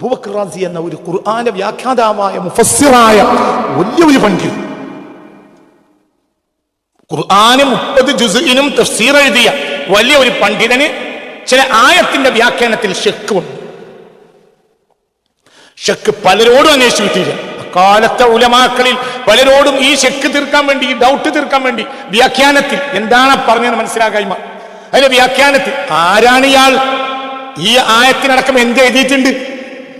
അബൂബക്കർ റാസി എന്ന ഒരു ഖുർആന്റെ വ്യാഖ്യാതാവായ മുഫസ്സിറായ വലിയ ഒരു പണ്ഡിതൻ. ഖുർആാനും മുപ്പത് ജുസുഇനും തഫ്സീർ എഴുതിയ വലിയ ഒരു പണ്ഡിതന് ചില ആയത്തിന്റെ വ്യാഖ്യാനത്തിൽ ഷെക്കുണ്ട്. ഷെക്ക് പലരോടും അന്വേഷിച്ചു കിട്ടിയില്ല. അക്കാലത്തെ ഉലമാക്കളിൽ പലരോടും ഈ ഷെക്ക് തീർക്കാൻ വേണ്ടി ഈ ഡൗട്ട് തീർക്കാൻ വേണ്ടി വ്യാഖ്യാനത്തിൽ എന്താണ് പറഞ്ഞത് മനസ്സിലാകായ്മ? അതിന്റെ വ്യാഖ്യാനത്തിൽ ആരാണ് ഇയാൾ? ഈ ആയത്തിനടക്കം എന്ത് എഴുതിയിട്ടുണ്ട്?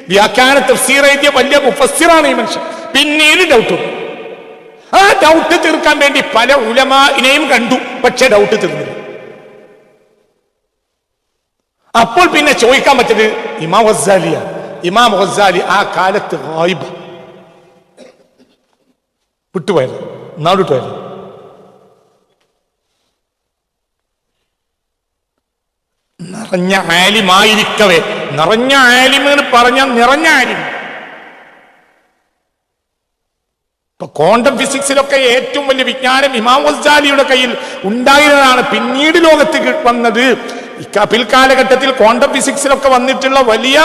വ്യാഖ്യാന തഫ്സീർ എഴുതിയ വലിയ മുഫസ്സിറാണ് ഈ മനുഷ്യൻ. പിന്നീട് ഡൗട്ട് ആ ഡൗട്ട് തീർക്കാൻ വേണ്ടി പല ഉലമാനെയും കണ്ടു. പക്ഷെ ഡൗട്ട് തീർന്നില്ല. അപ്പോൾ പിന്നെ ചോദിക്കാൻ പറ്റത് ഇമാം ഗസാലിയാണ് ഇമാം ഗസാലി ആ കാലത്ത് ഗായിബ. വിട്ടുപോയത്. നാടുപോയത് നിറഞ്ഞ ആലിമായിരിക്കവേ. നിറഞ്ഞ ആലിമെന്ന് പറഞ്ഞ നിറഞ്ഞ ആലിം. ഇപ്പൊ ക്വാണ്ടം ഫിസിക്സിലൊക്കെ ഏറ്റവും വലിയ വിജ്ഞാനം ഇമാം കയ്യിൽ ഉണ്ടായിരുന്നതാണ്. പിന്നീട് ലോകത്ത് വന്നത് പിൽക്കാലഘട്ടത്തിൽ ക്വാണ്ടം ഫിസിക്സിലൊക്കെ വന്നിട്ടുള്ള വലിയ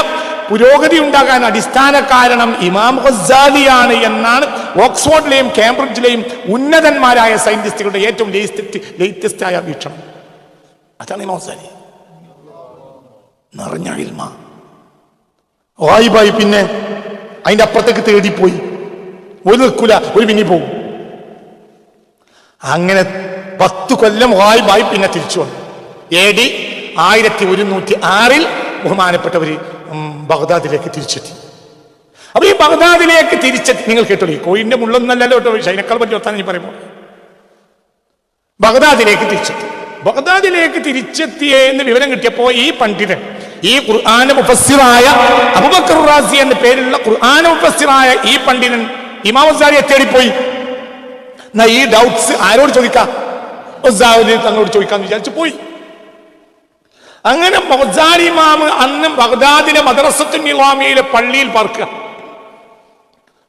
പുരോഗതി ഉണ്ടാകാൻ അടിസ്ഥാന കാരണം ഇമാം ഗസാലിയാണ് എന്നാണ് ഓക്സ്ഫോർഡിലെയും കേംബ്രിഡ്ജിലെയും ഉന്നതന്മാരായ സയന്റിസ്റ്റുകളുടെ ഏറ്റവും ലേറ്റസ്റ്റ് ആയ വീക്ഷണം. അതാണ് ഇമാം നിറഞ്ഞ ഇൽമ വായിബായി പിന്നെ അതിന്റെ അപ്പുറത്തേക്ക് തേടിപ്പോയി. ഒരു നിൽക്കൂല ഒരു പിന്നി പോകും അങ്ങനെ പത്ത് കൊല്ലം വായിബായി പിന്നെ തിരിച്ചു വന്നു. എ ഡി ആയിരത്തി ഒരുന്നൂറ്റി ആറിൽ ബഹുമാനപ്പെട്ടവര് ബഗ്ദാദിലേക്ക് തിരിച്ചെത്തി. അപ്പൊ ഈ ബഗ്ദാദിലേക്ക് തിരിച്ചെത്തി. നിങ്ങൾ കേട്ടോളൂ ഈ കോയിന്റെ മുള്ളൊന്നല്ലല്ലോ കേട്ടോ അതിനേക്കാൾ പറ്റി ഒത്താൻ ഞാൻ പറയുമ്പോൾ. ബഗ്ദാദിലേക്ക് തിരിച്ചെത്തി. ബഗ്ദാദിലേക്ക് തിരിച്ചെത്തിയേ എന്ന് വിവരം കിട്ടിയപ്പോ ഈ പണ്ഡിതൻ ഈ ഖുർആാന മുഫസ്സിറായ അബുബക്കർ റാസി എന്ന പേരിലുള്ള ഖുർആാന മുഫസ്സിറായ ഈ പണ്ഡിതൻ ഇമാമസാരിയെ തേടിപ്പോയി എന്നാ ഈ ഡൗട്ട്സ് ആരോട് ചോദിക്കാം? തങ്ങളോട് ചോദിക്കാന്ന് വിചാരിച്ചു പോയി. അങ്ങനെ മൊസാരിമാമ് അന്ന് ബഗ്ദാദിലെ മദ്രസത്തു നിവാമിയിലെ പള്ളിയിൽ പാർക്കുക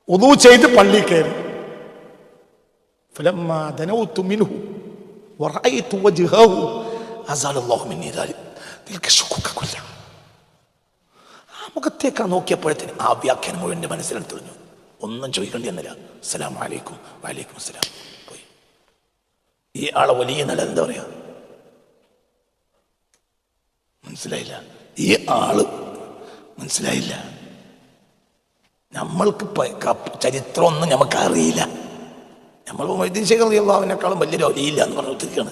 ഉദു ചെയ്ത് പള്ളി കയറി. ഫലം മുഖത്തേക്കാ നോക്കിയപ്പോഴത്തേന് ആ വ്യാഖ്യാനം മുഴുവൻ എന്റെ മനസ്സിലാണ് തെളിഞ്ഞു ഒന്നും ചോദിക്കേണ്ടി എന്നില്ല അസ്സലാം വലൈക്കും വലൈക്കും അസ്സലാം. പോയി. ഈ ആളെ വലിയ നല്ല എന്താ പറയാ? മനസ്സിലായില്ല. ഈ ആൾ മനസ്സിലായില്ല. നമ്മൾക്ക് ചരിത്രമൊന്നും നമുക്ക് അറിയില്ല. നമ്മൾ മൊയ്തീൻ വലിയ അള്ളാഹുവിനേക്കാളും വലിയൊരു ഒലിയില്ല എന്ന് പറഞ്ഞിരിക്കുകയാണ്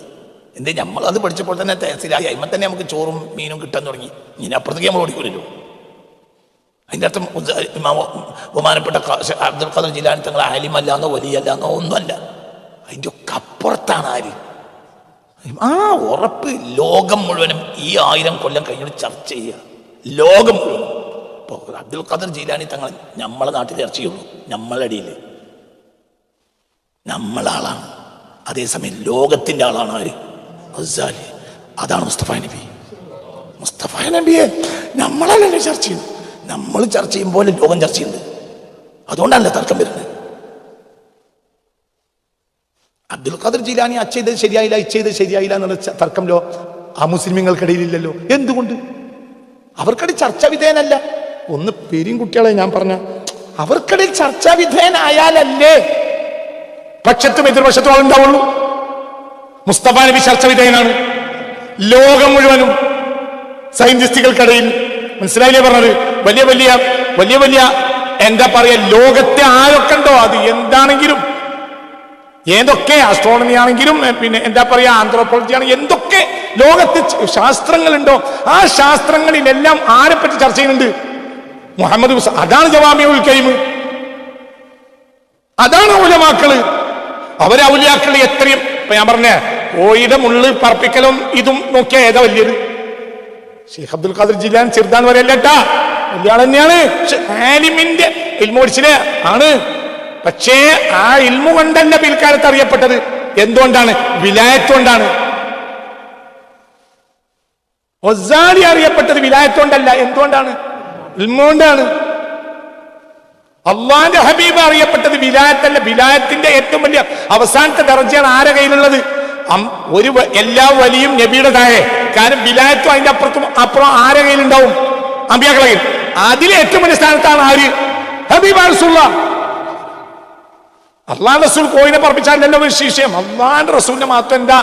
എന്തേ നമ്മൾ അത് പഠിച്ചപ്പോൾ തന്നെ തഹസിലായി. അയിമ തന്നെ നമുക്ക് ചോറും മീനും കിട്ടാൻ തുടങ്ങി. ഇനി അപ്പുറത്തേക്ക് നമ്മൾ ഓടിക്കൂലല്ലോ. അതിന്റെ അർത്ഥം ബഹുമാനപ്പെട്ട അബ്ദുൽ ഖദർ ജിലാനി തങ്ങൾ ആലിമല്ല എന്നോ വലിയല്ല എന്നോ ഒന്നുമല്ല. അതിന്റെ ഒക്കെ അപ്പുറത്താണ് ആര്? ആ ഉറപ്പ്. ലോകം മുഴുവനും ഈ ആയിരം കൊല്ലം കഴിഞ്ഞിട്ട് ചർച്ച ചെയ്യുക. ലോകം മുഴുവനും. ഇപ്പോൾ അബ്ദുൽ ഖദർ ജീലാനി തങ്ങൾ നമ്മളെ നാട്ടിൽ ചർച്ച ചെയ്യുള്ളൂ നമ്മളടിയിൽ നമ്മളാളാണ് അതേസമയം ലോകത്തിന്റെ ആളാണ് ആര്? അതാണ് മുസ്തഫ നബി. മുസ്തഫ നബിയെ നമ്മളല്ലേ ചർച്ച ചെയ്യുന്നത്? നമ്മൾ ചർച്ച ചെയ്യുമ്പോൾ ലോകം ചർച്ച ചെയ്യുന്നത്. അതുകൊണ്ടല്ല തർക്കം വരുന്നത്. അബ്ദുൽ ഖാദർ ജീലാനി അച്ഛ ചെയ്തത് ശരിയായില്ല ചെയ്തത് ശരിയായില്ല എന്നുള്ള തർക്കംലോ ആ മുസ്ലിമുകൾക്കിടയിലില്ലല്ലോ. എന്തുകൊണ്ട്? അവർക്കിടയിൽ ചർച്ചാ വിധേയനല്ല. ഒന്ന് പേരും കുട്ടികളെ ഞാൻ പറഞ്ഞ അവർക്കിടയിൽ ചർച്ചാ വിധേയനായാലല്ലേ പക്ഷത്തും എതിർപക്ഷത്തും ആളുണ്ടാവുള്ളൂ. മുസ്തഫ നബി ചർച്ച വിധേയനാണ്. ലോകം മുഴുവനും സയന്റിസ്റ്റുകൾക്കിടയിൽ മനസ്സിലായില്ലേ പറഞ്ഞത്? വലിയ വലിയ വലിയ വലിയ എന്താ പറയാ ലോകത്തെ ആരൊക്കെ ഉണ്ടോ അത് എന്താണെങ്കിലും ഏതൊക്കെ ആസ്ട്രോണമി ആണെങ്കിലും പിന്നെ എന്താ പറയാ ആന്ത്രോപോളജി ആണ് എന്തൊക്കെ ലോകത്ത് ശാസ്ത്രങ്ങൾ ഉണ്ടോ ആ ശാസ്ത്രങ്ങളിലെല്ലാം ആരെ പറ്റി ചർച്ച ചെയ്യുന്നുണ്ട്? മുഹമ്മദ് അതാണ് ജവാമിയ ഉൽക്കൈമ് അതാണ് ഉലമാക്കൾ. അവരെ ഔലിയാക്കൾ എത്രയും ഞാൻ പറഞ്ഞ കോയിയുടെ മുള്ള് പറപ്പിക്കലും ഇതും നോക്കിയാൽ ഏതാ വലിയത്? ഷെയ്ഖ് അബ്ദുൽ ഖാദർ ജിലാൻ ചെറുതാന്ന് പറയല്ലേട്ടാ വലിയ ആൾ തന്നെയാണ്. ആലിമിന്റെ ഇൽമോടിച്ചിലെ ആണ്. പക്ഷേ ആ ഇൽമു കൊണ്ടല്ല പിൽക്കാലത്ത് അറിയപ്പെട്ടത്? എന്തുകൊണ്ടാണ്? വിലായത്ത് കൊണ്ടാണ് ഒസാലി അറിയപ്പെട്ടത് വിലായത്ത് കൊണ്ടല്ല എന്തുകൊണ്ടാണ്? ഇൽമുകൊണ്ടാണ്. അള്ളാന്റെ ഹബീബ് അറിയപ്പെട്ടത് വിലായത്തല്ല. വിലായത്തിന്റെ ഏറ്റവും വലിയ അവസാനത്തെ ദർജയാണ് ആരെ കയ്യിലുള്ളത്? ഒരു എല്ലാ വലിയും നബിയുടെ താഴെ. കാരണം വിലായത്വം അതിന്റെ അപ്പുറത്തും അപ്പുറം ആരെ കയ്യിലുണ്ടാവും? അമ്പിയാക്കളെ കയ്യിൽ. അതിലെ ഏറ്റവും വലിയ സ്ഥാനത്താണ് ആര്? ഹബീബ് അള്ളാൻ റസൂൽ കോയിനെ പറപ്പിച്ചാലല്ലോ വിശേഷം അള്ളാൻ റസൂലിന്റെ മാത്രം എന്താ?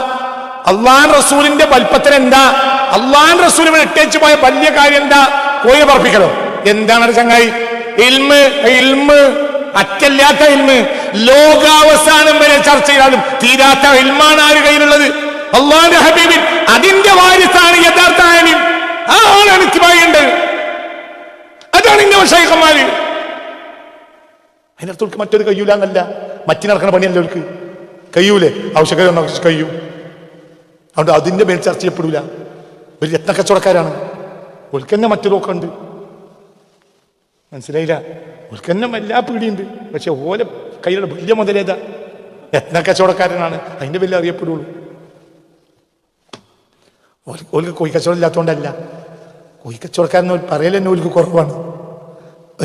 അള്ളാൻ റസൂലിന്റെ വലിപ്പത്തിന് എന്താ? അള്ളാൻ റസൂൽ ഇവിടെ ഇട്ടേച്ച് പോയ വലിയ കാര്യം എന്താ? കോയിനെ പറപ്പിക്കലോ. എന്താണ് ചങ്ങായി? ഇൽമ് ഇൽമ്. അറ്റല്ലാത്ത ഇൽമ്. ലോകാവസാനം വരെ ചർച്ച ചെയ്താലും തീരാത്ത ഇൽമാണ് ആര് കയ്യിലുള്ളത്? അള്ളാന്റെ ഹബീബിൻ. അതിന്റെ വാരിസാണ് യഥാർത്ഥ ആലിം. ആ ആളാണ് ഇത്തിമായിണ്ട് അതാണ് ഇന്ന ഷൈഖന്മാര് അതിനർത്ഥം മറ്റൊരു കയ്യൂല എന്നല്ല. മറ്റി നടക്കുന്ന പണിയല്ല അവർക്ക് കയ്യൂലേ? ആവശ്യക്കാരെ ഒന്ന് കഴിയും അതുകൊണ്ട് അതിന്റെ മേൽ ചർച്ച ചെയ്യപ്പെടൂല. ഒരു രത്ന കച്ചവടക്കാരാണ് ഓൾക്ക് മറ്റൊരു ഒക്കെ ഉണ്ട് മനസ്സിലായില്ല? ഓൾക്ക് തന്നെ എല്ലാ പീടിയുണ്ട്. പക്ഷെ ഓലെ കയ്യിലുള്ള വലിയ മുതലേതാ? എത്ര കച്ചവടക്കാരനാണ്? അതിന്റെ വലിയ അറിയപ്പെടുള്ളൂ. ഓൽക്ക് കോഴി കച്ചവടം ഇല്ലാത്തതുകൊണ്ടല്ല കോഴി കച്ചവടക്കാരൻ പറയൽ തന്നെ ഓൽക്ക് കുറവാണ്.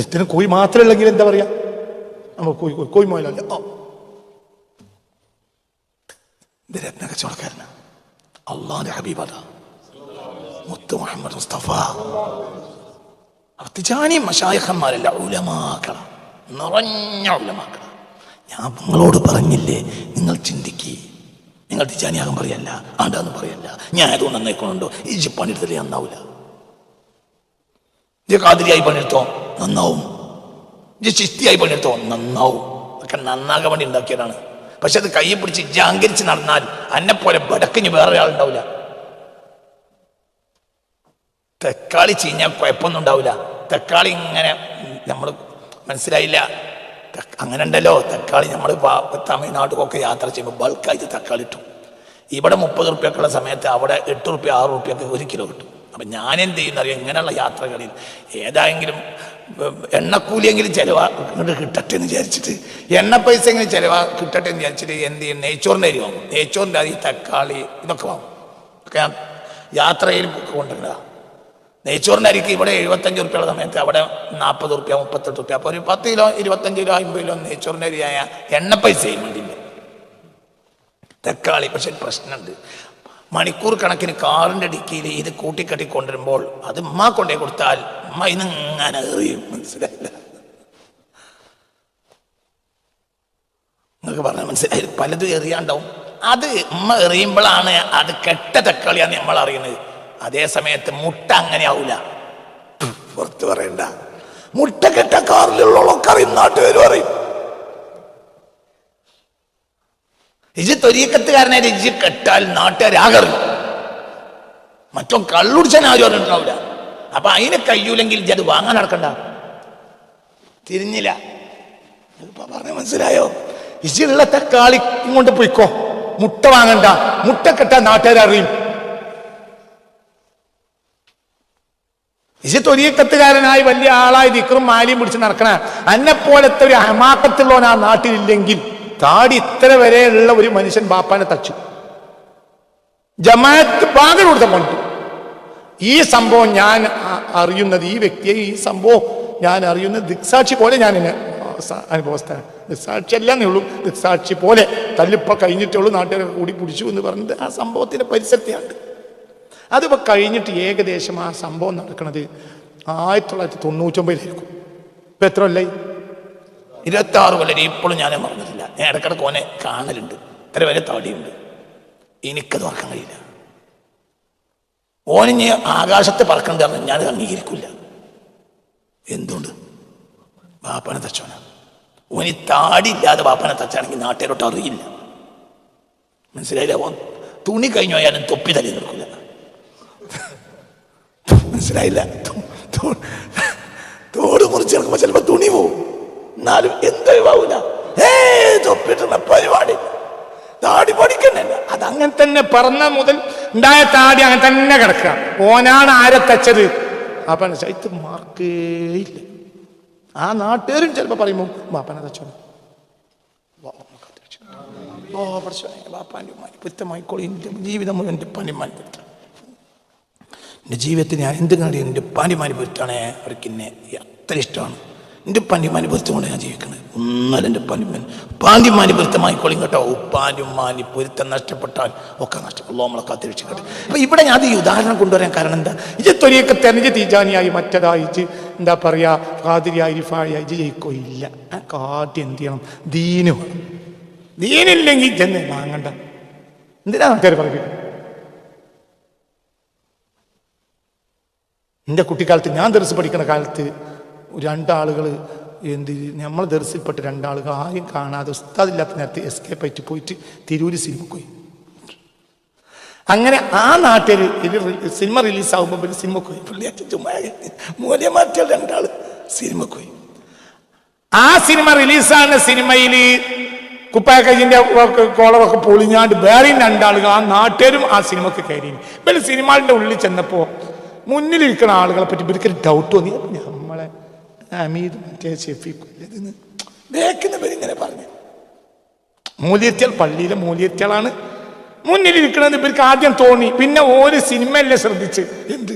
ഇതിന് കോഴി മാത്രമേ ഉള്ളെങ്കിൽ എന്താ പറയാ? നമ്മൾ കോഴി കോഴി കോഴി മോയിലല്ല രത്ന കച്ചവടക്കാരനാ? അള്ളാന്റെ ഹബീബാദ മുത്തു മുഹമ്മദ് മുസ്തഫ. അർത്തിജാനി മഷായഹന്മാരല്ല ഉലമാക്കള. നിറഞ്ഞ ഉലമാക്കള. ഞാൻ നിങ്ങളോട് പറഞ്ഞില്ലേ നിങ്ങൾ ചിന്തിക്ക്. നിങ്ങൾ തിജാനിയാകാൻ പറയല്ല ആണ്ടാന്ന് പറയല്ല. ഞാൻ അതുകൊണ്ട് നന്നായിക്കൊണ്ടോ ഈ പണിയെടുത്തില്ലേ നന്നാവില്ല ഇത് കാതിരിയായി പണിയെടുത്തോ? നന്നാവും. ഇത് ചിസ്തിയായി പണിയെടുത്തോ? നന്നാവും. ഒക്കെ നന്നാകാൻ വേണ്ടി ഉണ്ടാക്കിയതാണ്. പക്ഷെ അത് കൈ പിടിച്ച് ജാങ്കരിച്ച് നടന്നാൽ അന്നെ പോലെ ബടക്കിഞ്ഞ് വേറെ ഒരാളുണ്ടാവില്ല തക്കാളി ചീഞ്ഞാൽ കുഴപ്പമൊന്നും ഉണ്ടാവില്ല തക്കാളി ഇങ്ങനെ നമ്മൾ മനസ്സിലായില്ല. അങ്ങനെ ഉണ്ടല്ലോ തക്കാളി നമ്മൾ തമിഴ്നാട്ടിലൊക്കെ യാത്ര ചെയ്യുമ്പോൾ ബൾക്കായിട്ട് തക്കാളി കിട്ടും. ഇവിടെ മുപ്പത് റുപ്യക്കുള്ള സമയത്ത് അവിടെ എട്ട് റുപ്യ ആറ് റുപ്യൊക്കെ ഒരു കിലോ കിട്ടും. അപ്പം ഞാൻ എന്ത് ചെയ്യുന്ന അറിയാം ഇങ്ങനെയുള്ള യാത്രകളിൽ ഏതായെങ്കിലും എണ്ണക്കൂലിയെങ്കിലും ചിലവാ ഇങ്ങോട്ട് കിട്ടട്ടെ എന്ന് വിചാരിച്ചിട്ട് എണ്ണ പൈസ എങ്കിലും ചിലവാ കിട്ടട്ടെ എന്ന് വിചാരിച്ചിട്ട് എന്ത് ചെയ്യും? നെയ്ച്ചോറിന്റെ അരി വാങ്ങും. നെയ്ച്ചോറിന്റെ അരി തക്കാളി ഇതൊക്കെ വാങ്ങും. ഒക്കെ ഞാൻ യാത്രയിൽ കൊണ്ടുവരുന്നതാണ് നെയ്ച്ചോറിന്റെ അരിക്ക് ഇവിടെ എഴുപത്തഞ്ച് റുപ്യയുള്ള സമയത്ത് അവിടെ നാൽപ്പത് റുപ്യ മുപ്പത്തെട്ട് റുപ്യ അപ്പോൾ ഒരു പത്ത് കിലോ ഇരുപത്തഞ്ച് കിലോ അമ്പത് കിലോ നെയ്ച്ചോറിന്റെ അരിയായ എണ്ണ പൈസയും വേണ്ടില്ല തക്കാളി പക്ഷെ പ്രശ്നമുണ്ട്. മണിക്കൂർ കണക്കിന് കാറിന്റെ ഡിക്കിയിൽ ഇത് കൂട്ടിക്കെട്ടി കൊണ്ടുവരുമ്പോൾ അത് ഉമ്മ കൊണ്ടേ കൊടുത്താൽ ഉമ്മ ഇന്ന് ഇങ്ങനെ എറിയും. മനസ്സിലായില്ല? നിങ്ങൾക്ക് പറഞ്ഞാൽ മനസ്സിലായി പലതും എറിയാണ്ടാവും. അത് ഉമ്മ എറിയുമ്പോഴാണ് അത് കെട്ട തക്കാളിയാണ് നമ്മൾ അറിയുന്നത്. അതേ സമയത്ത് മുട്ട അങ്ങനെ ആവൂല പുറത്ത് പറയണ്ട. മുട്ട കെട്ട കാറിലുള്ളവളൊക്കെ അറിയും നാട്ടുകാരും അറിയും. ഇജ് തൊരീക്കത്തുകാരനെ ഇജ് കെട്ടാൽ നാട്ടുകാരാകറിയും മറ്റോ കള്ളുടിച്ചാൻ ആരും അറിഞ്ഞിട്ടുണ്ടാവില്ല അപ്പൊ അതിന് കഴിയൂലെങ്കിൽ ഇജ്ജ് അത് വാങ്ങാൻ നടക്കണ്ട. തിരിഞ്ഞില്ല. പറഞ്ഞ മനസ്സിലായോ? ഇജിയുള്ള തക്കാളി ഇങ്ങോട്ട് പോയിക്കോ. മുട്ട വാങ്ങണ്ട. മുട്ട കെട്ടാൻ നാട്ടുകാരറിയും ഇജ് തൊരീക്കത്തുകാരനായി വലിയ ആളായി ദിക്റും മാലിയും പിടിച്ച് നടക്കണ അന്നെ പോലത്തെ ഒരു അമാക്കത്തുള്ളവൻ ആ നാട്ടിലില്ലെങ്കിൽ താടി ഇത്ര വരെയുള്ള ഒരു മനുഷ്യൻ ബാപ്പാനെ തച്ചു. ജമാഅത്ത് ബാധ കൊടുത്ത കൊണ്ടു ഈ സംഭവം ഞാൻ അറിയുന്നത് ഈ വ്യക്തിയെ ഈ സംഭവം ഞാൻ അറിയുന്നത് ദിക്സാക്ഷി പോലെ ഞാൻ എന്നെ അനുഭവസ്ഥ ദിക്സാക്ഷി അല്ലെന്നേ ഉള്ളൂ. ദിക്സാക്ഷി പോലെ തല്ലിപ്പ കഴിഞ്ഞിട്ടേ ഉള്ളൂ. നാട്ടുകാരൊക്കെ കൂടി പിടിച്ചു എന്ന് പറഞ്ഞത് ആ സംഭവത്തിന്റെ പരിസരത്തെയാണ്. അതിപ്പോൾ കഴിഞ്ഞിട്ട് ഏകദേശം ആ സംഭവം നടക്കുന്നത് ആയിരത്തി തൊള്ളായിരത്തി തൊണ്ണൂറ്റൊമ്പതിലായിരിക്കും ഇപ്പം എത്ര അല്ലേ ഇരുപത്തി ആറ് കൊല്ലം. ഇപ്പോഴും ഞാൻ മറന്നിട്ടില്ല. ഞാൻ ഇടക്കിടക്ക് ഓനെ കാണലുണ്ട്. ഇത്ര വരെ തടിയുണ്ട് എനിക്കത് മറക്കാൻ കഴിയില്ല. ഓനിഞ്ഞ് ആകാശത്ത് പറക്കണ്ട ഞാൻ അംഗീകരിക്കില്ല. എന്തുകൊണ്ട്? ബാപ്പനെ തച്ചോന ഓനി താടി ഇല്ലാതെ ബാപ്പനെ തച്ചാണെങ്കിൽ നാട്ടുകാരോട്ട് അറിയില്ല. മനസ്സിലായില്ല? ഓൻ തുണി കഴിഞ്ഞു പോയാലും തൊപ്പി തല്ലി നിൽക്കില്ല മനസ്സിലായില്ല. തോട് മുറിച്ച് കിടക്കുമ്പോ ചിലപ്പോ തുണി പോവും. എന്നാലും എന്തൊഴിവാവൂല ഏ തൊപ്പിട്ടുള്ള പരിപാടി. താടി അത് അതങ്ങനെ തന്നെ പറന്ന മുതൽ ഉണ്ടായ താടി അങ്ങനെ തന്നെ കിടക്കുക. ഓനാണ് ആരെ തച്ചത്? അപ്പന ഇത് മാർക്കേ ഇല്ല. ആ നാട്ടുകാരും ചിലപ്പോ പറയുമ്പോ ബാപ്പനെ തച്ചോ ഓ പഠിച്ചോനെ ബാപ്പാന്റെ എന്റെ ജീവിതം മുഴുവൻ പനിമാൻ പുത്താണ് എന്റെ ജീവിതത്തിൽ ഞാൻ എന്ത് കാര്യം എന്റെ പുറ്റാണ് അവർക്ക് എന്നെ അത്ര ഇഷ്ടമാണ്. എന്റെ പണ്ടിമാനി പൊരുത്തമാണ് ഞാൻ ജീവിക്കുന്നത്. ഒന്നല്ല എന്റെ പണ്ടിമാൻ പാണ്ടിമാനി പൊരുത്തമായിക്കോളും കേട്ടോ. ഉപ്പാന്റുമാനി പൊരുത്തം നഷ്ടപ്പെട്ടാൽ ഒക്കെ നഷ്ടപ്പെട്ടു നമ്മളെ കാത്തിരക്ഷിക്കട്ടെ അപ്പം ഇവിടെ ഞാൻ ഈ ഉദാഹരണം കൊണ്ടുവരാൻ കാരണം എന്താ? ഇത് തൊലിയൊക്കെ തെരഞ്ഞ് തീജാനിയായി മറ്റേതായി എന്താ പറയുക ഫാതിരിയായി ഫാഴിയായി ജയിക്കോ ഇല്ല ആ കാട്ടി എന്ത് ചെയ്യണം? ദീന്. ദീനില്ലെങ്കിൽ ജന്നെ വാങ്ങണ്ട. എന്തിനാ ആൾക്കാർ പറയുന്നത് എന്റെ കുട്ടിക്കാലത്ത് ഞാൻ ദർസ് പഠിക്കുന്ന കാലത്ത് രണ്ടാളുകൾ എന്ത് നമ്മൾ ദർസിൽപ്പെട്ട് രണ്ടാളുകൾ ആരും കാണാതെ ഉസ്താദില്ലാത്ത നേരത്തെ എസ്കേപ്പ് ആയിട്ട് പോയിട്ട് തിരൂര് സിനിമ പോയി. അങ്ങനെ ആ നാട്ടിൽ ഒരു സിനിമ റിലീസാവുമ്പോൾ ഒരു പിന്നെ സിനിമ പോയി. പുള്ളിയാറ്റ ചുമ്മാ മാറ്റിയ രണ്ടാൾ സിനിമ പോയി. ആ സിനിമ റിലീസാകുന്ന സിനിമയിൽ കുപ്പായക്കജിന്റെ കോളറൊക്കെ പൊളിഞ്ഞാണ്ട് വേറെയും രണ്ടാളുകൾ ആ നാട്ടുകാരും ആ സിനിമക്ക് കയറി ഇവർ സിനിമയുടെ ഉള്ളിൽ ചെന്നപ്പോ മുന്നിലിരിക്കുന്ന ആളുകളെ പറ്റി ഇവർക്ക് ഡൗട്ട് തോന്നി. നമ്മളെ അമീദ് മറ്റേ ഷെഫീഖ് ബേക്കുന്ന ഇങ്ങനെ പറഞ്ഞു. മൂല്യത്യൽ പള്ളിയിലെ മൂല്യത്യളാണ് മുന്നിലിരിക്കണമെന്ന് ഇവർക്ക് ആദ്യം തോന്നി. പിന്നെ ഒരു സിനിമയല്ലേ ശ്രദ്ധിച്ച്. എന്ത്?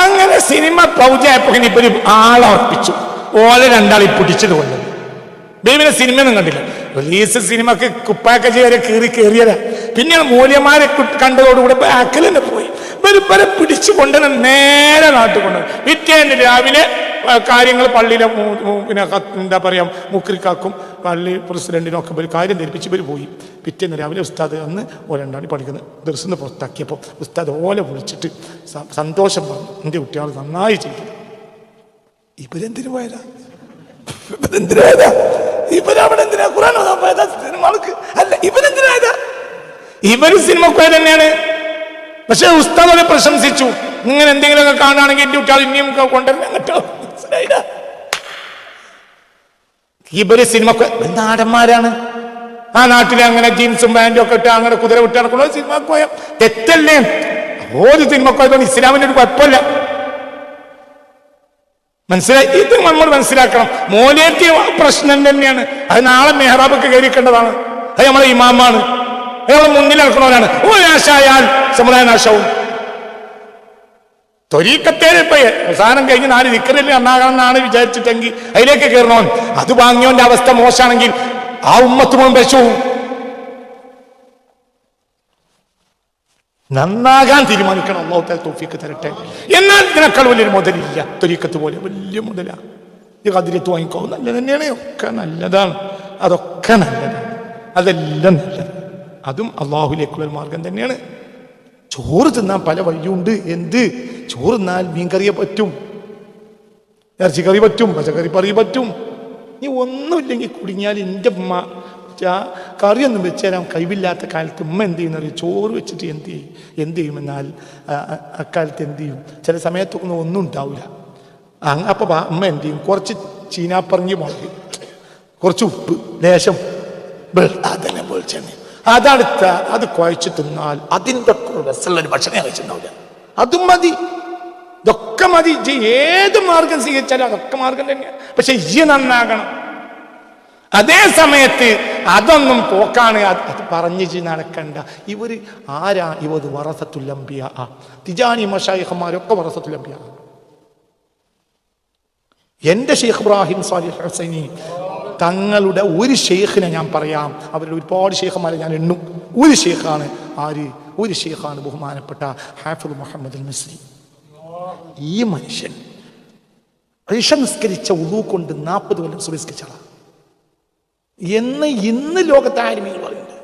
അങ്ങനെ സിനിമ പൗജായപ്പോ ഇപ്പൊരു ആളെ ഉറപ്പിച്ചു ഓലെ രണ്ടാളി പിടിച്ചത് കൊണ്ട് ബേബിനെ സിനിമയൊന്നും കണ്ടില്ല. റിലീസ് സിനിമക്ക് കുപ്പാക്കജി വരെ കീറി കയറിയതാ. പിന്നെ മൂല്യമാരെ കണ്ടതോടുകൂടെ ബാക്കിൽ തന്നെ പോയി. ഇവർ ഇവരെ പിടിച്ചു കൊണ്ടുവന്ന് നേരെ നാട്ടിൽ കൊണ്ടുവന്നു. പിറ്റേന്ന് രാവിലെ കാര്യങ്ങൾ പള്ളിയിലെ പിന്നെ എന്താ പറയാ മുക്രിക്കാക്കും പള്ളി പ്രസിഡന്റിനും ഒക്കെ ഒരു കാര്യം ധരിപ്പിച്ച് ഇവർ പോയി. പിറ്റേന്ന് രാവിലെ ഉസ്താദ് അന്ന് ഓരണ്ടാണ് പഠിക്കുന്നത് ദിവസം പുറത്താക്കിയപ്പോൾ ഉസ്താദ് ഓല വിളിച്ചിട്ട് സന്തോഷം പറഞ്ഞു. എന്റെ കുട്ടികൾ നന്നായി ചെയ്തു. ഇവരെന്തിനു പോയതാ? ഇവരെന്തിനായതാ ഇവരവിടെ എന്തിനാ? ഖുറാൻ പോയതാ? അല്ല ഇവരെന്തിനായതാ ഇവർ സിനിമക്കാർ തന്നെയാണ് പക്ഷെ ഉസ്താദ് അവരെ പ്രശംസിച്ചു. ഇങ്ങനെ എന്തെങ്കിലുമൊക്കെ കാണുകയാണെങ്കിൽ കുട്ടികൾ ഇനിയും മനസ്സിലായില്ല. ഇവർ സിനിമക്ക് നാടന്മാരാണ്. ആ നാട്ടിൽ അങ്ങനെ ജീൻസും പാന്റും ഒക്കെ ഇട്ട് അങ്ങനെ കുതിര വിട്ട് നടക്കുന്ന സിനിമക്കോയ തെറ്റല്ലേ? ഒരു സിനിമക്ക് പോയതുകൊണ്ട് ഇസ്ലാമിന്റെ ഒരു കുഴപ്പമില്ല. മനസ്സിലായി? ഇത് നമ്മൾ മനസ്സിലാക്കണം. മോലേറ്റി പ്രശ്നം തന്നെയാണ്. അത് നാളെ മെഹ്റാബൊക്കെ കയറിക്കേണ്ടതാണ് അത് നമ്മളെ ഇമാമാണ്. നമ്മളെ മുന്നിൽ നടക്കുന്നവരാണ് നാശായാൽ സമുദായ നാശവും. തൊരീക്കത്തേൽ ഇപ്പൊ അവസാനം കഴിഞ്ഞ് നാല് നിക്കറിൽ നന്നാകണമെന്നാണ് വിചാരിച്ചിട്ടെങ്കിൽ അതിലേക്ക് കയറണോൻ അത് വാങ്ങിയോന്റെ അവസ്ഥ മോശമാണെങ്കിൽ ആ ഉമ്മത്ത് മുഴുവൻ പശു നന്നാകാൻ തീരുമാനിക്കണം. ഒന്നാമത്തെ തോഫിക്ക് തരട്ടെ. എന്നാൽ ഇതിനേക്കാൾ വലിയൊരു മുതലില്ല. തൊരീക്കത്ത് പോലെ വലിയ മുതലാ. ഈ കതിരത്ത് വാങ്ങിക്കോ. നല്ല തന്നെയാണ്. ഒക്കെ നല്ലതാണ്. അതൊക്കെ നല്ലതാണ്. അതെല്ലാം നല്ലത് അതും അള്ളാഹുലേക്കുള്ള ഒരു മാർഗം തന്നെയാണ്. ചോറ് തിന്നാൻ പല വഴിയുണ്ട്. എന്ത്? ചോറ് തിന്നാൽ മീൻകറിയെ പറ്റും. ഇറച്ചിക്കറി പറ്റും. പച്ചക്കറി പറി പറ്റും. നീ ഒന്നുമില്ലെങ്കിൽ കുടുങ്ങിയാൽ എന്റെ ഉമ്മ കറിയൊന്നും വെച്ച് തരാൻ കഴിവില്ലാത്ത കാലത്ത് ഉമ്മ എന്ത് ചെയ്യുന്നത് ചോറ് വെച്ചിട്ട് എന്ത് ചെയ്യും? എന്ത് ചെയ്യുമെന്നാൽ അക്കാലത്ത് എന്ത് ചെയ്യും? ചില സമയത്തൊക്കെ ഒന്നും ഉണ്ടാവില്ല അപ്പോൾ അമ്മ എന്ത് ചെയ്യും? കുറച്ച് ചീനാപ്പറങ്ങി മുളക് കുറച്ച് ഉപ്പ് ലേശം അതന്നെ വെളിച്ചെണ്ണ. അതടുത്ത അത് കുഴച്ച് തിന്നാൽ അതിന്റെ രസമുള്ള ഒരു ഭക്ഷണം കഴിച്ചിട്ടുണ്ടാവില്ല. അതും മതി. ഇതൊക്കെ മതി. ഇജ്ജ് ഏത് മാർഗം സ്വീകരിച്ചാലും അതൊക്കെ മാർഗം തന്നെയാണ് പക്ഷെ ഇജ്ജ് നന്നാകണം. അതേ സമയത്ത് അതൊന്നും പോക്കാണ്. അത് അത് പറഞ്ഞ് ഇജ്ജ് നടക്കണ്ട. ഇവർ ആരാ? ഇവത് വറസത്തുല്ലംബിയ ആ തിജാനി മഷായിഹന്മാരൊക്കെ വറസത്തുല്ലംബിയ എന്റെ ഷെയ്ഖ് ഇബ്രാഹിം സാലിഹ് ഹസൈനി തങ്ങളുടെ ഒരു ഷെയ്ഖിനെ ഞാൻ പറയാം. അവരുടെ ഒരുപാട് ഷെയ്ഖന്മാരെ ഞാൻ എണ്ണും. ഒരു ഷെയ്ഖാണ് ആര്? ഒരു ഷെയ്ഖാണ് ബഹുമാനപ്പെട്ട ഹാഫിദ് മുഹമ്മദ് മിസ്രി ഈ മനുഷ്യൻ ഋഷ നിസ്കരിച്ച ഉളു കൊണ്ട് നാൽപ്പത് കൊല്ലം സുബിസ്കരിച്ചളാ എന്ന് ഇന്ന് ലോകത്തെ ആരുമികൾ പറയുന്നത്?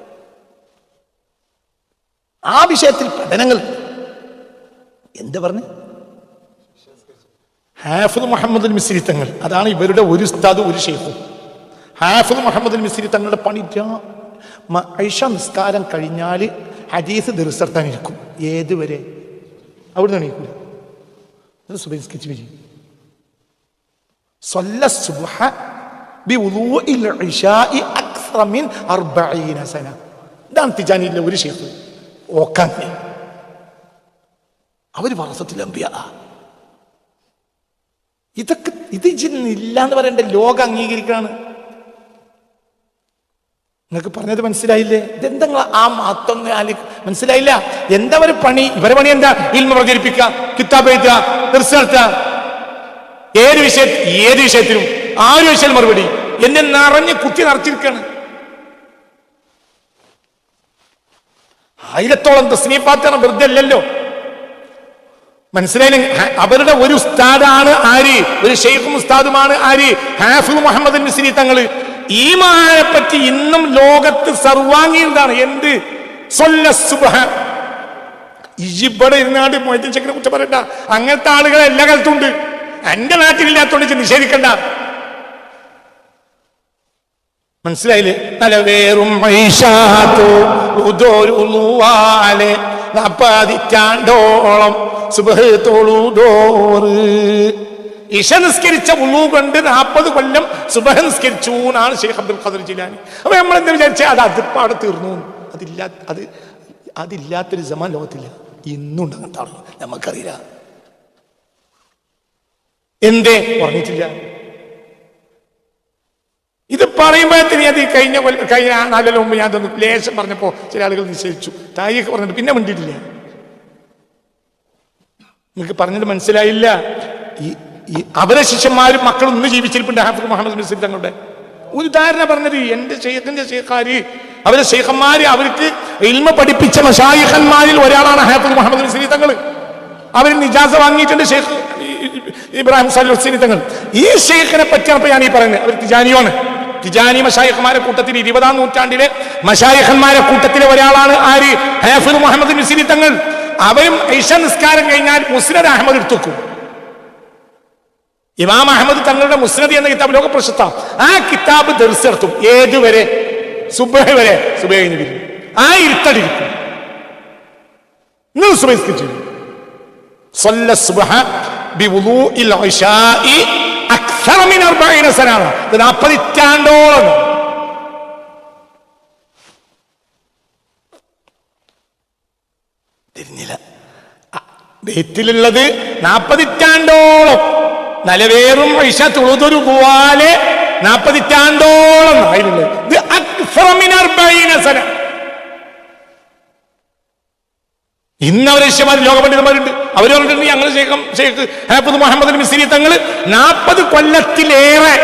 ആ വിഷയത്തിൽ പഠനങ്ങൾ. എന്താ പറഞ്ഞു? ഹാഫിദ് മുഹമ്മദ് മിസ്രി തങ്ങൾ. അതാണ് ഇവരുടെ ഒരു ഉസ്താദ് ഒരു ഷെയ്ഖും ഹാഫിദ് മുഹമ്മദ് അൽ മിസ്രി തങ്ങളുടെ പണി രാ- മ- ഐഷ നിസ്കാരം കഴിഞ്ഞാൽ ഹദീസ് ദർസർത്താൻ ഇരിക്കും ഏതുവരെ അവിടെ നിന്ന് എണീക്കൂല അത് സുബഹിസ്കരിച്ച് വരും صلى الصبح بوضوء العشاء أكثر من أربعين سنة ഇതാണ് തിജാനിയിലെ ഒരു ഷെയ്ഖ് ഓക്കാൻ അവർ വറസത്തിൽ അമ്പിയ ഇതൊക്കെ ഇത് ഇല്ല എന്ന് പറയണ്ട ലോകം അംഗീകരിക്കാണ് നിങ്ങൾക്ക് പറഞ്ഞത് മനസ്സിലായില്ലേ? ഇതെന്താ ആ മാത്തൊന്ന് മനസ്സിലായില്ല? എന്താ ഒരു പണി? ഇവരെ പണി എന്താ? ഇൽമ പ്രചരിപ്പിക്കുക കിതാബ് എഴുതുക റിസർച്ച് ഏത് വിഷയ ഏത് വിഷയത്തിലും ആ ഒരു വിഷയം മറുപടി. എന്നെ നിറഞ്ഞ് കുത്തി നിറച്ചിരിക്കുകയാണ്. ആയിരത്തോളം തസ്നീഫാത്താണ് വെറുതെ അല്ലല്ലോ. മനസ്സിലായില്ല? അവരുടെ ഒരു ഉസ്താദാണ് ആര്? ഒരു ഷെയ്ഖും ഉസ്താദുമാണ് ആര്? ഹാഫു മുഹമ്മദ് തങ്ങൾ. ഈ മഹാനെ പറ്റി ഇന്നും ലോകത്ത് സർവാംഗീയതാണ് എന്ത്? ഇവിടെ ഇരുന്നാണ്ട് മൊയ്തീൻ ചെക്കിനെ കുറിച്ച് പറയണ്ട. അങ്ങനത്തെ ആളുകൾ എല്ലാ കാലത്തും ഉണ്ട്. എന്റെ നാട്ടിലില്ലാത്തോണ്ട് നിഷേധിക്കണ്ട. മനസ്സിലായില്ലേ? നല്ല വേറും നാപ്പതിറ്റാണ്ടോളം സുബഹ് തൊഴുതോറ് ഇഷ നിസ്കരിച്ച ഉള്ളൂ കൊണ്ട് നാൽപ്പത് കൊല്ലം സുബഹ നിസ്കരിച്ചു എന്നാണ് ഷെയ്ഖ് അബ്ദുൽ ഖാദർ ജിലാനി. അപ്പൊ നമ്മൾ എന്താ വിചാരിച്ചാൽ അത് അതിപ്പാടെ തീർന്നു. അതില്ലാ അത് അതില്ലാത്തൊരു ജമാൻ ലോകത്തില്ല ഇന്നുണ്ട് അങ്ങനത്തെ ആളുകൾ. നമുക്കറിയില്ല. എന്തേ? പറഞ്ഞിട്ടില്ല ഇത് പറയുമ്പോഴത്തേന് അത് കഴിഞ്ഞ കഴിഞ്ഞ നാലല്ല മുമ്പ് ഞാൻ തന്നു. ലേശം പറഞ്ഞപ്പോ ചില ആളുകൾ നിശ്ചയിച്ചു. തായിക്ക് പറഞ്ഞിട്ട് പിന്നെ മിണ്ടിയിട്ടില്ല. നിങ്ങൾക്ക് പറഞ്ഞത് മനസ്സിലായില്ല. ഈ അവരെ ശിഷ്യന്മാരും മക്കളും ഇന്ന് ജീവിച്ചിരിപ്പുണ്ട്. ഹാഫിദ് മുഹമ്മദ് മിസിൽ തങ്ങളുടെ. ഒരു ഉദാഹരണം പറഞ്ഞത് എന്റെ ഷെയ്ഖിന്റെ ഷെയ്ഖാര് അവരെ ഷെയ്ഖന്മാര് അവർക്ക് ഇൽമ പഠിപ്പിച്ച മഷായിഖന്മാരിൽ ഒരാളാണ് ഹാഫിദ് മുഹമ്മദ് മിസിൽ തങ്ങൾ അവർ നിജാസ വാങ്ങിയിട്ടുണ്ട് ഷെയ്ഖ് ഇബ്രാഹിം സാലി ഹുസൈനി തങ്ങൾ. ഈ ഷെയ്ഖിനെ പറ്റിയാണ് ഇപ്പൊ ഞാൻ ഈ പറയുന്നത്. അവർ തിജാനിയാണ് തിജാനി മഷായിഖന്മാരെ കൂട്ടത്തിൽ ഇരുപതാം നൂറ്റാണ്ടിലെ മഷായിഖന്മാരെ കൂട്ടത്തിലെ ഒരാളാണ് ആര്? ഹാഫിദ് മുഹമ്മദ് മിസ്രി തങ്ങൾ. അവരും ഐഷ നിസ്കാരം കഴിഞ്ഞാൽ മുസ്ലിം അഹമ്മദ് എടുത്തുക്കും ഇമാം അഹമ്മദ് തങ്ങളുടെ മുസ്നദി എന്ന കിതാബ് ലോക പ്രശസ്ത ആ കിതാബ് ദർശർത്തും ഏതുവരെ? സുബൈ വരെ. സുബൈ കഴിഞ്ഞ് ആ ഇരുത്തടിയിരിക്കും നിങ്ങൾ തിരിഞ്ഞില്ല വെയ്റ്റിലുള്ളത് നലവേറും പൈസ തുളുതൊരു പോലെ നാൽപ്പതിറ്റാണ്ടോളം ആയിട്ടുണ്ട്. ഇന്ന് അവർ ശിഷ്യന്മാർ ലോകപണ്ഡിതന്മാരുണ്ട്. അവർ പറഞ്ഞിട്ടുണ്ട് ഞങ്ങൾ ശേഖം ഷേഖ് ഹാഫിദ് മുഹമ്മദ് മിസ്രി തങ്ങൾ നാൽപ്പത് കൊല്ലത്തിലേറെ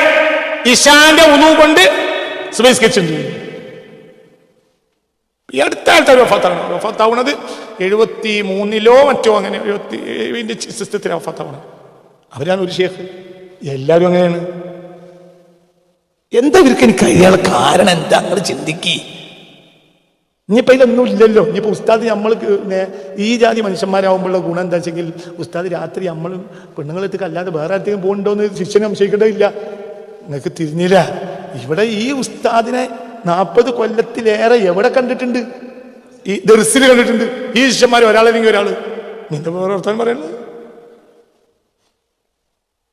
ഇഷാന്റെ ഉണു കൊണ്ട് സുബഹിസ്കരിച്ചിട്ടുണ്ട് ഈ അടുത്ത ആൾക്കാർ വഫാത്താണ് വഫാത്താവുന്നത് എഴുപത്തി മൂന്നിലോ മറ്റോ അങ്ങനെ എഴുപത്തി സിസ്റ്റത്തിലാണ് വഫാത്താവുന്നത് അവരാണ് ഒരു ഷേഖ് എല്ലാവരും അങ്ങനെയാണ്. എന്താ ഇവർക്ക് എനിക്ക് കഴിയാനുള്ള കാരണം എന്താ? നിങ്ങൾ ചിന്തിക്കി. ഇനിയിപ്പോ ഇതൊന്നും ഇല്ലല്ലോ. ഇനിയിപ്പോ ഉസ്താദ് നമ്മൾക്ക് ഈ ജാതി മനുഷ്യന്മാരാകുമ്പോഴുള്ള ഗുണം എന്താ വെച്ചെങ്കിൽ ഉസ്താദ് രാത്രി നമ്മൾ പെണ്ണുങ്ങളെടുത്ത് അല്ലാതെ വേറെ ആർത്തേക്കും പോകണ്ടോന്ന് ശിക്ഷനെ സംശയിക്കേണ്ടതില്ല. നിങ്ങൾക്ക് തിരിഞ്ഞില്ല. ഇവിടെ ഈ ഉസ്താദിനെ നാൽപ്പത് കൊല്ലത്തിലേറെ എവിടെ കണ്ടിട്ടുണ്ട്? ഈ ദർസിൽ കണ്ടിട്ടുണ്ട്. ഈ ശിഷ്യന്മാർ ഒരാളെങ്കിൽ ഒരാൾ. നിന്റെ വേറെ വർത്താനം പറയുന്നത്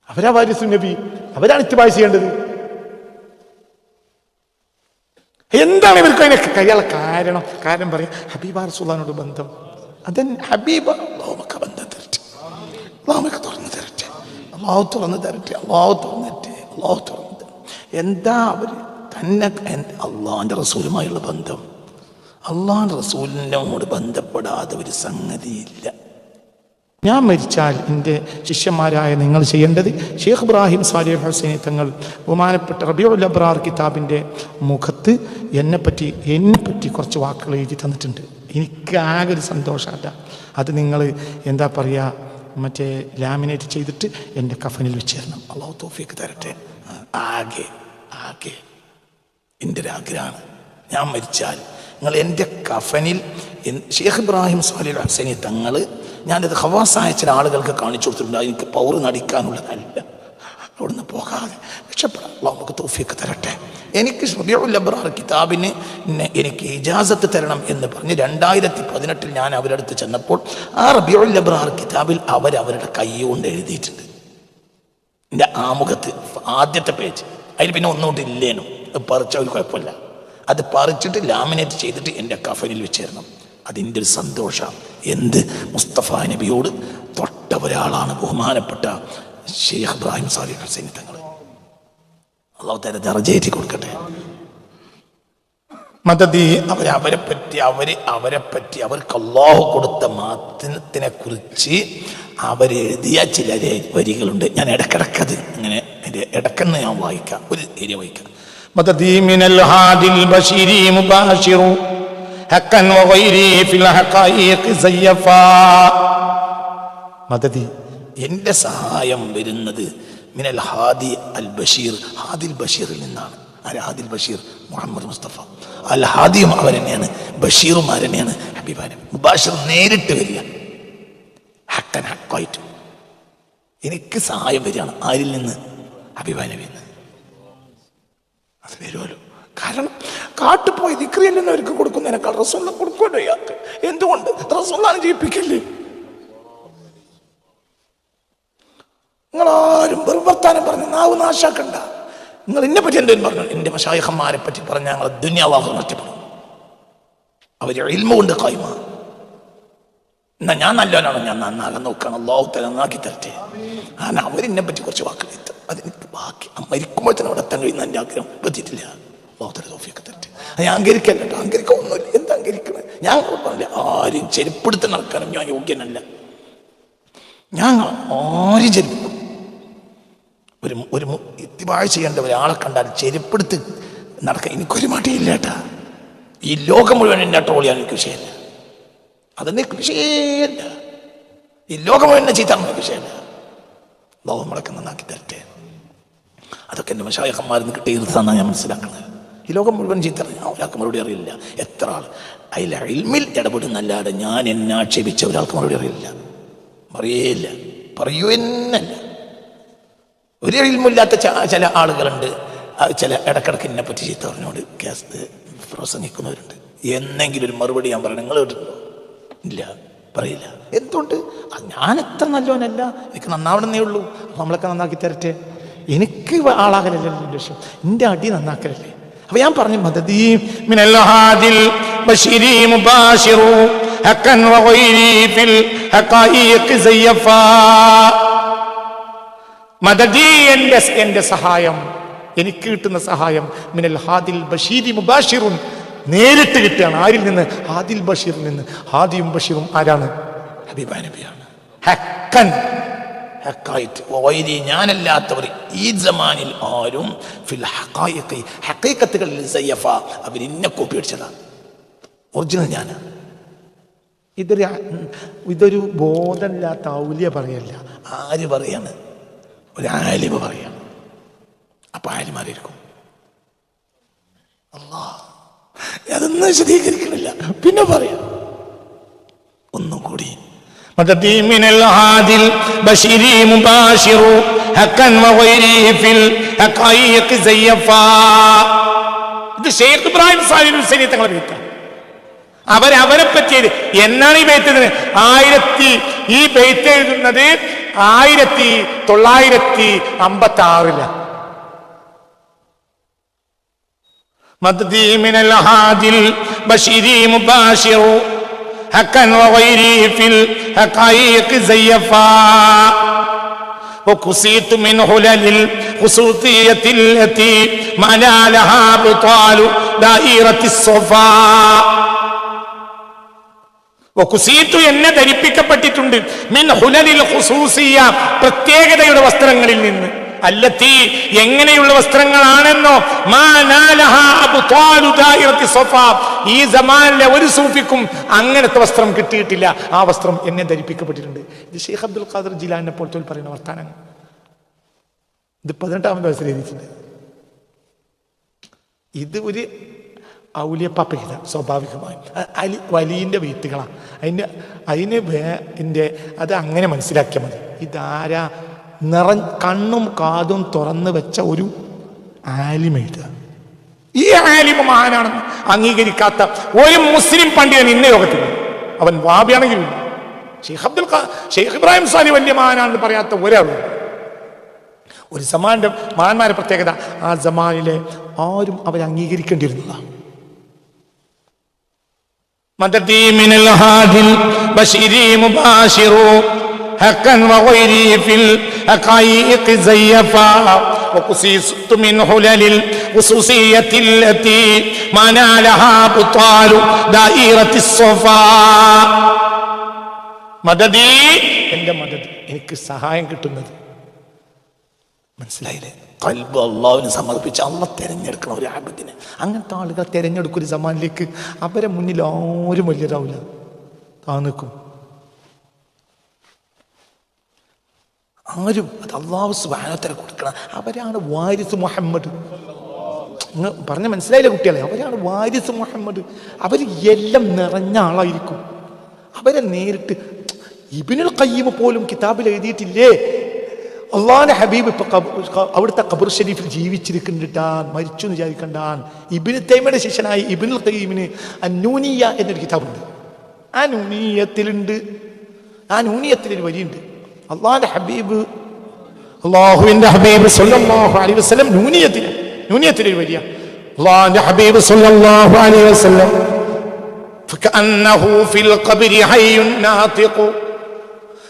അവരാ വാരിസു നബി അവരാണ് ഇത്തിബായ് ചെയ്യേണ്ടത്. എന്താണ് ഇവർക്ക് അതിനെ കയ്യാളെ കാരണം? കാരണം പറയാം ഹബീബ റസൂലാനോട് ബന്ധം. അതൻ ഹബീബ ലോമൊക്കെ ബന്ധം തരട്ടെ. ലോമൊക്കെ തുറന്നു തരട്ടെ. അള്ളാഹു തുറന്നു തരട്ടെ അള്ളാഹു തുറന്നിട്ട് അള്ളാഹു തുറന്നു എന്താ അവർ തന്നെ അള്ളാഹിന്റെ റസൂലുമായുള്ള ബന്ധം. അള്ളാഹിന്റെ റസൂലിനോട് ബന്ധപ്പെടാതെ ഒരു സംഗതിയില്ല. ഞാൻ മരിച്ചാൽ എന്റെ ശിഷ്യന്മാരായ നിങ്ങൾ ചെയ്യേണ്ടത് ഷെയ്ഖ് ഇബ്രാഹിം സാലിഹ് ഹുസൈനി തങ്ങൾ ബഹുമാനപ്പെട്ട റബിയുൽ അബ്രാർ കിതാബിന്റെ മുഖത്ത് എന്നെപ്പറ്റി എന്നെപ്പറ്റി കുറച്ച് വാക്കുകൾ എഴുതി തന്നിട്ടുണ്ട്. എനിക്ക് ആകെ ഒരു സന്തോഷമല്ല അത്. നിങ്ങൾ എന്താ പറയുക മറ്റേ ലാമിനേറ്റ് ചെയ്തിട്ട് എന്റെ കഫനിൽ വെച്ച് തരണം. അള്ളാഹു തോഫിക്ക് തരട്ടെ. ആകെ ആകെ എന്റെ ഒരു ആഗ്രഹമാണ്. ഞാൻ മരിച്ചാൽ നിങ്ങൾ എന്റെ കഫനിൽ ഷെയ്ഖ് ഇബ്രാഹിം സാലിഹ് ഹുസൈനെ തങ്ങൾ ഞാനത് ഹവാസായ ചില ആളുകൾക്ക് കാണിച്ചു കൊടുത്തിട്ടുണ്ട്. എനിക്ക് പൗറ് നടിക്കാനുള്ളതല്ല. അവിടുന്ന് പോകാതെ രക്ഷപ്പെടാം നമുക്ക് തോഫിയൊക്കെ തരട്ടെ. എനിക്ക് ഷബിയുൽ അബ്രാർ കിതാബിന് എനിക്ക് ഇജാസത്ത് തരണം എന്ന് പറഞ്ഞ് രണ്ടായിരത്തി പതിനെട്ടിൽ ഞാൻ അവരുടെ അടുത്ത് ചെന്നപ്പോൾ ആ റബിയുല്ലബ്രാർ കിതാബിൽ അവർ അവരുടെ കൈ കൊണ്ട് എഴുതിയിട്ടുണ്ട്. എന്റെ ആമുഖത്ത് ആദ്യത്തെ പേജ് അതിൽ പിന്നെ ഒന്നുകൊണ്ട് ഇല്ലേനും. പറിച്ച ഒരു കുഴപ്പമില്ല. അത് പറിച്ചിട്ട് ലാമിനേറ്റ് ചെയ്തിട്ട് എന്റെ കഫനിൽ വെച്ചിരണം അതിന്റെ ഒരു സന്തോഷം. എന്ത്? മുസ്തഫ നബിയോട് തൊട്ട ഒരാളാണ് ബഹുമാനപ്പെട്ട ഷെയ്ഖ് ഇബ്രാഹിം സാദി ഹുസൈൻ തങ്ങൾ അള്ളാഹു തല നിറജേറ്റി കൊടുക്കട്ടെ. മതതി അവരെ അവരെ പറ്റി അവർ അവരെ പറ്റി അവർക്ക് അള്ളാഹു കൊടുത്ത മാധ്യമത്തിനെ കുറിച്ച് അവരെഴുതിയ ചില വരികളുണ്ട്. ഞാൻ ഇടക്കിടക്കത് ഇങ്ങനെ ഇടക്കെന്ന് ഞാൻ വായിക്കാം. ഒരു ഏരിയ വായിക്കാം. മതതി മിനൽ ഹാദിൽ ബഷീരി മുബാഷിറു. ഹക്കൻ മദതി എന്റെ സഹായം വരുന്നത് മിനൽ ഹാദി അൽ ബഷീർ ഹാദിൽ ബഷീറിൽ നിന്നാണ്. ആര്? ഹാദിൽ ബഷീർ മുഹമ്മദ് മുസ്തഫ. അൽ ഹാദിയും അവർ തന്നെയാണ് ബഷീറും അവർ തന്നെയാണ്? അഭിമാനം മുബാഷിർ നേരിട്ട് വരിക. ഹക്കൻ ഹക്കായിട്ട്. എനിക്ക് സഹായം വരികയാണ്. ആരിൽ നിന്ന്? അഭിമാനം നിന്ന്. അത് വരുമല്ലോ. കാരണം കാട്ടുപോയി ദിക്രിയല്ലെന്ന് അവർക്ക് കൊടുക്കുന്നതിനേക്കാൾ റസോള്ള കൊടുക്കുമല്ലോ ഇയാൾക്ക് എന്തുകൊണ്ട്? റസോള്ളാണ് ജയിപ്പിക്കല്ലേ? നിങ്ങൾ ആരും വെറുവർത്താനം പറഞ്ഞു നാവ് നാശാക്കണ്ട. നിങ്ങൾ എന്നെ പറ്റി എന്തെങ്കിലും പറഞ്ഞു? എന്റെ മഷായഹന്മാരെ പറ്റി പറഞ്ഞ ഞങ്ങൾ ദുന്യാവാഹം നഷ്ടപ്പെടും അവർ ഇൽമ കൊണ്ട് കായ്മ എന്നാ ഞാൻ നല്ലവനാണോ? ഞാൻ നന്നാകാൻ നോക്കണം തല നന്നാക്കി തരട്ടെ. കാരണം അവരെന്നെ പറ്റി കുറച്ച് വാക്കുകൾ അതെനിക്ക് ബാക്കി മരിക്കുമ്പോൾ തന്നെ അവിടെ എത്താൻ കഴിയുന്ന എന്റെ ആഗ്രഹം. പറ്റിയിട്ടില്ല. അള്ളാഹു തല തോഫിയൊക്കെ തെറ്റ് ഞാൻ അങ്കരിക്കല്ല കേട്ടോ ഒന്നുമില്ല. എന്താ അംഗീകരിക്കണേ? ഞാൻ പറഞ്ഞില്ല ആരും ചെരുപ്പെടുത്ത് നടക്കാനും ഞാൻ യോഗ്യനല്ല. ഞാൻ ആരും ചെരുപ്പ് ഒരു ഒരു ഇത്തിവാഴ് ചെയ്യേണ്ട ഒരാളെ കണ്ടാൽ ചെരുപ്പെടുത്ത് നടക്കാൻ എനിക്കൊരു മടിയില്ല കേട്ടാ ഈ ലോകം മുഴുവൻ എന്നെ ട്രോൾ ചെയ്യാൻ എനിക്ക് വിഷയമല്ല അതെന്നെ എനിക്ക് വിഷയമല്ല ഈ ലോകം മുഴുവൻ എന്നെ എനിക്ക് വിഷയമല്ല ലോകം നമ്മളൊക്കെ നന്നാക്കി തരട്ടെ. അതൊക്കെ എന്റെ മഷായക്കന്മാരിൽ കിട്ടിയ ഇർത്താന്നാണ് ഞാൻ മനസ്സിലാക്കുന്നത്. ഈ ലോകം മുഴുവൻ ചീത്ത ഞാൻ ഒരാൾക്ക് മറുപടി അറിയില്ല. എത്ര ആൾ? അതിൽ അഴിമിൽ ഇടപെടുന്നല്ലാതെ ഞാൻ എന്നെ ആക്ഷേപിച്ച ഒരാൾക്ക് മറുപടി അറിയില്ല. പറയേയില്ല പറയൂ എന്നല്ല. ഒരു അഴിമില്ലാത്ത ചില ആളുകളുണ്ട്. ചില ഇടക്കിടക്ക് എന്നെ പറ്റി ചീത്ത പറഞ്ഞോട് കേസ് പ്രസംഗിക്കുന്നവരുണ്ട്. എന്നെങ്കിലും ഒരു മറുപടി ഞാൻ പറയണം. നിങ്ങൾ കേട്ടിട്ടുണ്ടോ ഇല്ല. പറയില്ല. എന്തുകൊണ്ട്? ഞാൻ എത്ര നല്ലവനല്ല. എനിക്ക് നന്നാവണമെന്നേ ഉള്ളൂ. നമ്മളൊക്കെ നന്നാക്കി തരട്ടെ. എനിക്ക് ആളാകലല്ലേ ലക്ഷ്യം. എന്റെ അടി നന്നാക്കലല്ലേ? അപ്പൊ ഞാൻ പറഞ്ഞു മദദീ മിനൽ സഹായം എനിക്ക് കിട്ടുന്ന സഹായം മിനൽ ഹാദിൽ ബഷീരി മുബാഷിറുൻ നേരിട്ട് കിട്ടുകയാണ്. ആരിൽ നിന്ന്? ഹാദിൽ ബഷീറിൽ നിന്ന്. ഹാദിയും ബഷീറും ആരാണ്? ഹബീബാനബിയാണ് ഹക്കൻ ഹക്കായിട്ട് വൈരി ഞാനല്ലാത്തവർ ഈ ജമാനിൽ ആരും ഫിൽ ഹക്കായിക്ക് ഹക്കൈക്കത്തുകളിൽ സയ്യഫ അവർ ഇന്ന കോപ്പി അടിച്ചതാണ് ഒറിജിനൽ ഞാനാണ് ഇതൊരു ഇതൊരു ബോധമില്ലാത്ത ഔല്യ പറയല്ല. ആര് പറയാണ്? ഒരു ആലിമ പറയാണ്. അപ്പൊ അല്ലാ അതൊന്നും വിശദീകരിക്കണില്ല. പിന്നെ പറയാം. ഒന്നും കൂടി مددي من الهادي البشير مباشر حقا وغيره في الحقائق زيفا ഇത് ഷെയ്ഖ് ഇബ്രാഹിം സാഹിബ് ഹുസൈനി തങ്ങളെ ബെയ്ത്താണ് അവർ അവരെ പറ്റി എന്നാണ് ഈ ബെയ്ത്ത് എഴുതുന്നത് ആയിരത്തി ഈ ബെയ്ത്ത് എഴുതുന്നത് ആയിരത്തി തൊള്ളായിരത്തി അമ്പത്തി ആറില് مددي من الهادي البشير مباشر حقا وغيره في الحقائق زيفا وكسيت من هلل الخصوصية التي ما نالها بطال دائرة الصفا വക്കുസീത്തു എന്നെ ധരിപ്പിക്കപ്പെട്ടിട്ടുണ്ട് മിൻ ഹുലലിൽ ഖുസൂസിയ പ്രത്യേകതയുടെ വസ്ത്രങ്ങളിൽ നിന്ന് അല്ലത്തി എങ്ങനെയുള്ള വസ്ത്രങ്ങളാണെന്നോ. ഈ ജമാനിലെ ഒരു സൂഫിക്കും അങ്ങനത്തെ വസ്ത്രം കിട്ടിയിട്ടില്ല. ആ വസ്ത്രം എന്നെ ധരിപ്പിക്കപ്പെട്ടിട്ടുണ്ട്. ഇത് ഷെയ്ഖ് അബ്ദുൽ ഖാദർ ജിലാനെ പോലത്തെ പറയുന്ന വർത്താനങ്ങൾ ഇത് പതിനെട്ടാമത് വയസ്സിൽ എഴുതിയിട്ടുണ്ട്. ഇത് ഒരു ഔലിയപ്പാപ്പയ്ത സ്വാഭാവികമായും. സ്വാഭാവികമായി അലി വലിയന്റെ വീത്തുകളാണ് അതിന് അതിന് എന്റെ അത് അങ്ങനെ മനസ്സിലാക്കിയാൽ മതി. ഇതാരാ നിറ കണ്ണും കാതും തുറന്നു വെച്ച ഒരു ആലിമയുടെ ഈ ആലിമ മഹാനാണെന്ന് അംഗീകരിക്കാത്ത ഒരു മുസ്ലിം പണ്ഡിതൻ ഇന്ന യോഗത്തിൽ അവൻ വാബിയാണെങ്കിൽ Sheikh Abdul Sheikh Ibrahim Salih വലിയ മഹാനാണെന്ന് പറയാത്ത ഒരാളും ഒരു സമാന്റെ മഹാന്മാരുടെ പ്രത്യേകത ആ സമാനിലെ ആരും അവരെ അംഗീകരിക്കേണ്ടിയിരുന്നതാണ് മദദീമിനൽ ഹാദിൽ ബഷീരി മുബാഷിറു. حقا وغيري في الحقائق زيفا وقصيصت من حلل الخصوصية التي ما نالها بطال دائرة الصفا മദദീ എന്റെ മദത് എനിക്ക് സഹായം കിട്ടുന്നത് മനസ്സിലായില്ലേ കൽബ് അള്ളാഹുവിന് സമർപ്പിച്ച് അള്ള തിരഞ്ഞെടുക്കണം ഒരു ആബദിനെ അങ്ങനത്തെ ആളുകൾ തിരഞ്ഞെടുക്കും ഒരു സമാനിലേക്ക് അവരെ മുന്നിൽ ആരും വലിയതാവില്ല താ നിൽക്കും ആരും അത് അള്ളാഹു സുബാനത്തര കൊടുക്കണം. അവരാണ് വാരിസ് മുഹമ്മദ്. പറഞ്ഞ മനസ്സിലായില്ല കുട്ടികളെ? അവരാണ് വാരിസ് മുഹമ്മദ്. അവർ എല്ലാം നിറഞ്ഞ ആളായിരിക്കും. അവരെ നേരിട്ട് ഇബിനുൽ കയ്യീമ് പോലും കിതാബിൽ എഴുതിയിട്ടില്ലേ? അള്ളാഹാന്റെ ഹബീബ് ഇപ്പൊ അവിടുത്തെ കബർ ഷരീഫിൽ ജീവിച്ചിരിക്കുന്നുണ്ടാൻ മരിച്ചു എന്ന് വിചാരിക്കണ്ടാൻ ഇബിന് തൈമയുടെ ശിഷ്യനായ ഇബിനുൽ കയ്യീമിന് അന്നൂനിയ എന്നൊരു കിതാബുണ്ട്. ആ നൂനീയത്തിലുണ്ട്. ആ നൂനീയത്തിലൊരു വരിയുണ്ട്. അള്ളാന്റെ ഹബീബ് അള്ളാഹുവിന്റെ ഹബീബ് സല്ലല്ലാഹു അലൈഹി വസല്ലം നൂനിയത്തിൽ നൂനിയത്തിൽ ഒരു വരിയ അള്ളാഹുവിന്റെ ഹബീബ് സല്ലല്ലാഹു അലൈഹി വസല്ലം فكأنه في القبر حي ناطق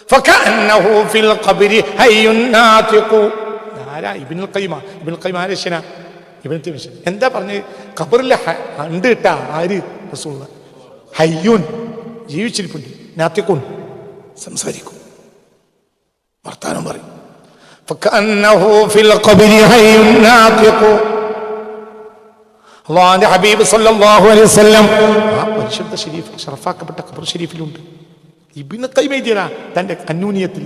فكأنه في القبر حي ناطق ആരാ ഇബ്നുൽ ഖയ്യിമ ഇബ്നുൽ ഖയ്യിമ ആരാ ശന ഇബ്നു തൈമിയ എന്താ പറഞ്ഞ് ഖബറിൽ ഹ- ഉണ്ട് കേട്ടാ ആര് റസൂലുള്ള ഹയ്യുൻ ജീവിച്ചിരിപ്പുണ്ട് നാത്തിഖുൻ സംസാരിക്കും വർത്താനം പറയും. ഹബീബ് സല്ലല്ലാഹു അലൈഹി വസല്ലം ഷരീഫ് ഷറഫാക്കപ്പെട്ട ഖബർ ഷരീഫിലുണ്ട് തന്റെ അന്നൂനിയത്തിൽ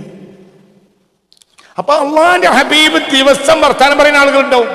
അപ്പൊ അള്ളാന്റെ ഹബീബ് ദിവസം വർത്താനം പറയുന്ന ആളുകളുണ്ടാവും.